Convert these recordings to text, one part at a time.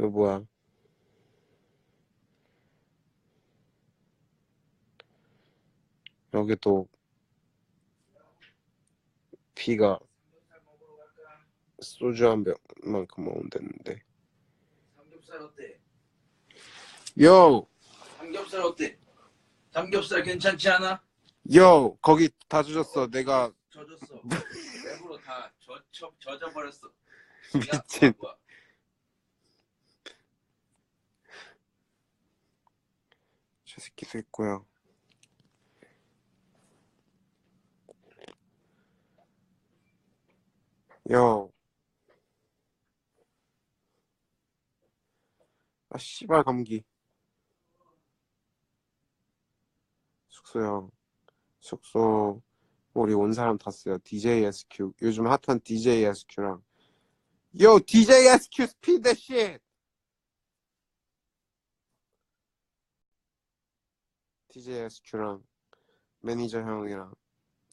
그 뭐야 여기 또 비가 소주 한 병만큼 되는데 삼겹살 어때? 요! 삼겹살 어때? 삼겹살 괜찮지 않아? 요! 거기 다 주셨어 내가 젖었어. 랩으로 다 젖, 젖, 젖어버렸어. 미친. 야, 뭐야. 저 새끼도 있고요. 요! 아 씨발 감기. 숙소요 숙소. 우리 온 사람 다 써요 DJSQ 요즘 핫한 DJSQ랑. Yo DJSQ that shit DJSQ랑 매니저 형이랑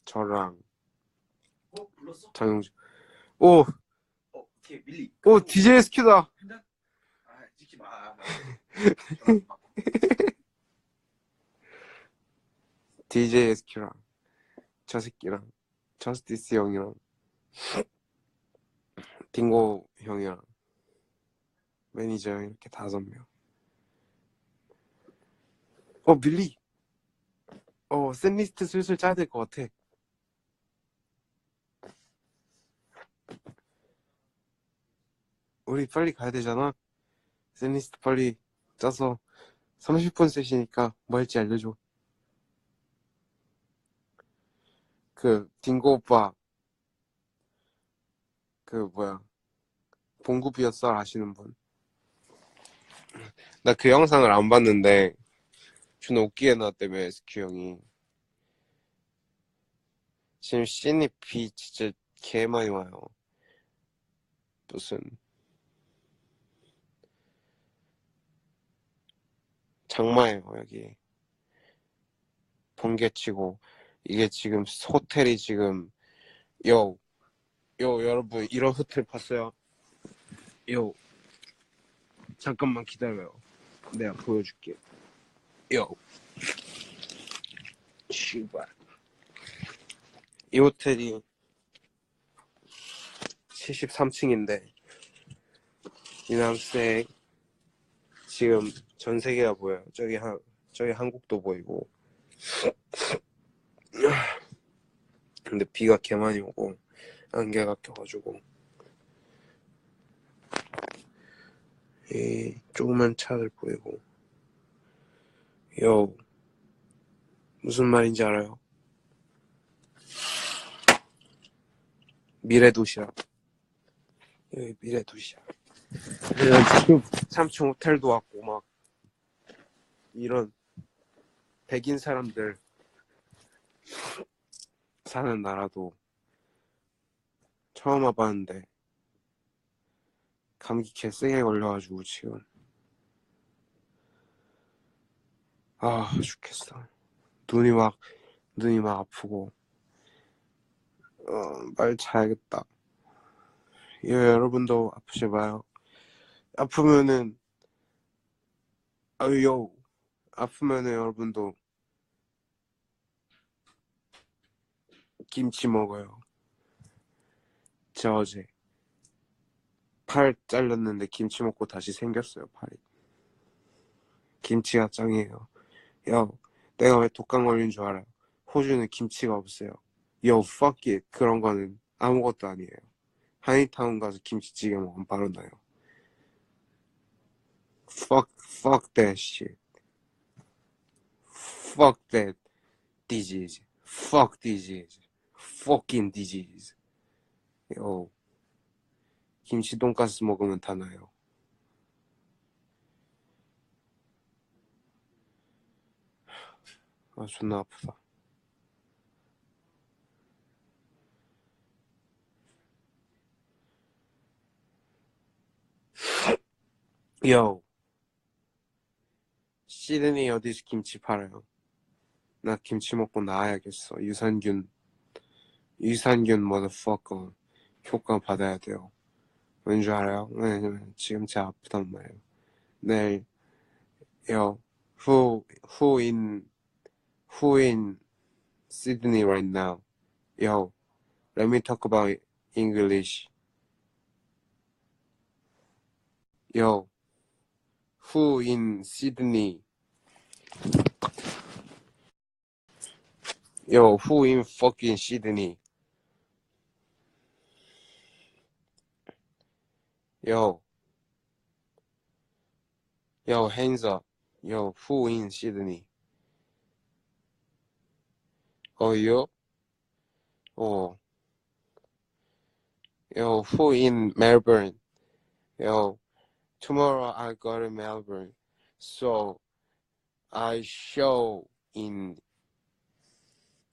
저랑 어? 불렀어? 장용주 오! 어, 오케이, 밀리. 오 DJSQ다 아, 찍지 마. DJSQ랑 저 새끼랑 저스티스 형이랑 딩고 형이랑 매니저 형 이렇게 다섯 명. 어 밀리. 어 샌리스트 슬슬 짜야 될 것 같아. 우리 빨리 가야 되잖아. 샌리스트 빨리 짜서 30분 셋이니까 뭐 할지 알려줘. 그 딩고 오빠 그 뭐야 봉구 비어썰 아시는 분? 나 그 영상을 안 봤는데 존나 웃기게 나왔다며 SQ 형이. 지금 신입 비 진짜 개 많이 와요. 무슨. 장마예요 여기. 번개치고. 이게 지금 호텔이 지금 요, 요 여러분 이런 호텔 봤어요? 요. 잠깐만 기다려요. 내가 보여줄게 요. 씨발. 이 호텔이 73층인데 이 남색 지금 전 세계가 보여요. 저기 한 저기 한국도 보이고. 근데 비가 개 많이 오고 안개가 껴가지고. 이 조그만 차들 보이고 요 무슨 말인지 알아요? 미래 도시락 여기 미래 도시락 지금 3층 호텔도 왔고 막 이런 백인 사람들 사는 나라도 처음 와봤는데 감기 개세게 걸려가지고 지금 아 죽겠어 눈이 막 눈이 막 아프고 어, 말 자야겠다 예, 여러분도 아프지 마요 아프면은 아유 아프면은 여러분도 김치 먹어요. 저 어제 팔 잘렸는데 김치 먹고 다시 생겼어요, 팔이. 김치가 짱이에요. 야, 내가 왜 독감 걸린 줄 알아요? 호주는 김치가 없어요. Yo, fuck it. 그런 거는 아무것도 아니에요. 한인타운 가서 김치찌개 먹으면 바로 나요. Fuck, fuck that shit. Fuck that disease. Fuck disease. fucking disease. 요, 김치 돈가스 먹으면 다 나요. 아, 존나 아프다. 요, 시드니 어디서 김치 팔아요? 나 김치 먹고 나와야겠어. 유산균 유산균 motherfucker 효과 받아야 돼요. 왠 줄 알아요? 왜냐면 지금 제 아프단 말이에요. 내일 who who in who in Sydney right now? Yo, let me talk about English. Yo, who in Sydney? Yo, who in fucking Sydney? Yo, yo, hands up. Yo, who in Sydney? Oh, yo? Oh. Yo, who in Melbourne? Yo, tomorrow I go to Melbourne. So, I show in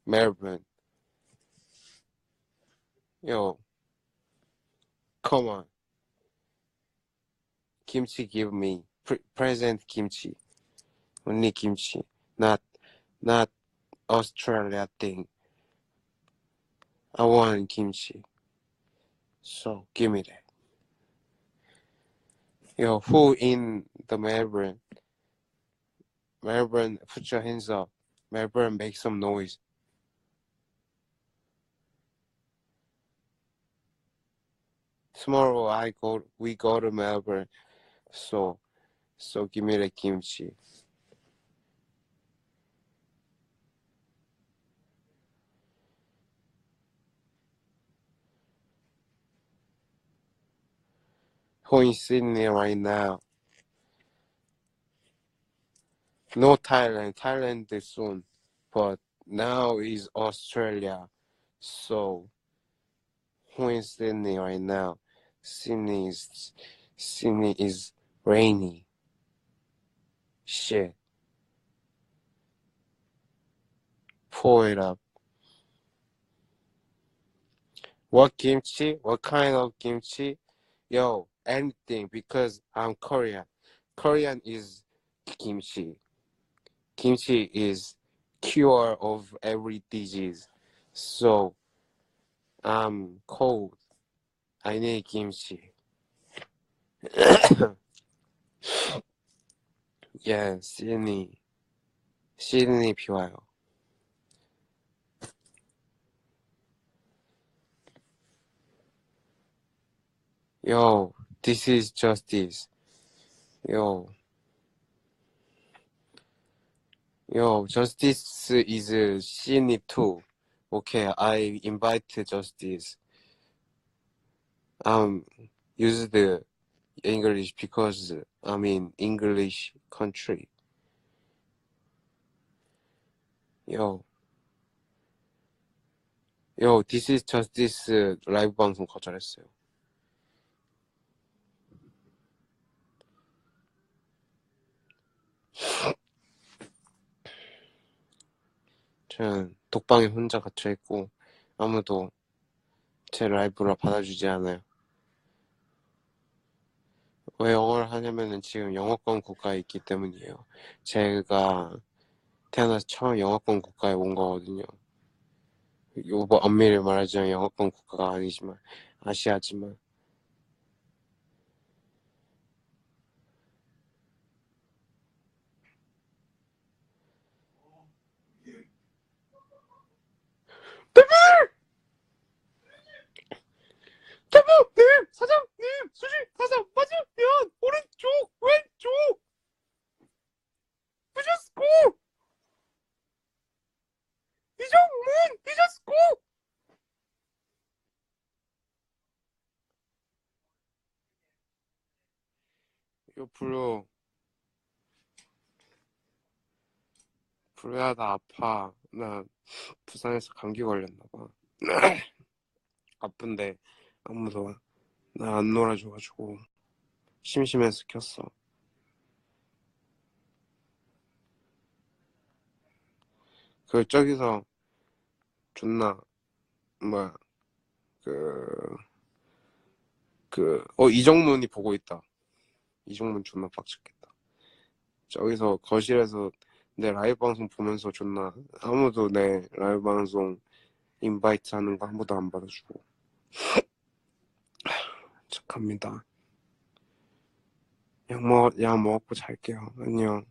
Melbourne. Yo, come on. Kimchi give me pre- present kimchi. Only kimchi, not not Australia thing. I want kimchi. So give me that. Yo, who in the Melbourne? Melbourne, put your hands up. Melbourne, make some noise. Tomorrow I go, we go to Melbourne. So, so give me the kimchi. Who in Sydney right now? No Thailand. Thailand is soon, but now is Australia. So who in Sydney right now? Sydney is Sydney is rainy. Shit. Pour it up. What kimchi? What kind of kimchi? Yo, anything because I'm Korean. Korean is kimchi. Kimchi is cure of every disease. So I'm cold. I need kimchi. yeah, Sydney. Sydney 비 와요. Yo, this is justice. Yo. Yo, justice is Sydney too. Okay, I invite justice. Um, use the English because I'm in English country. Yo. Yo, this is justice 라이브 방송 거절했어요. 저는 독방에 혼자 갇혀 있고 아무도 제 라이브를 받아주지 않아요. 왜 영어를 하냐면은 지금 영어권 국가에 있기 때문이에요. 제가 태어나서 처음 영어권 국가에 온 거거든요. 요뭐 엄밀히 말하자면 영어권 국가가 아니지만 아시아지만 사장님! 사장님! 수지 가서 맞으면 오른쪽 왼쪽 부셨고 이정문 잊었고 불러 불러야 나 아파. 나 부산에서 감기 걸렸나 봐. 아픈데 아무도 나 안 놀아줘가지고 심심해서 켰어. 그 저기서 존나 뭐야? 그 그, 어, 이정문이 보고 있다. 이정문 존나 빡쳤겠다. 저기서 거실에서 내 라이브 방송 보면서 존나 아무도 내 라이브 방송 인바이트 하는 거 한 번도 안 받아주고. 참 갑니다. 약 먹, 약 먹고 잘게요. 안녕.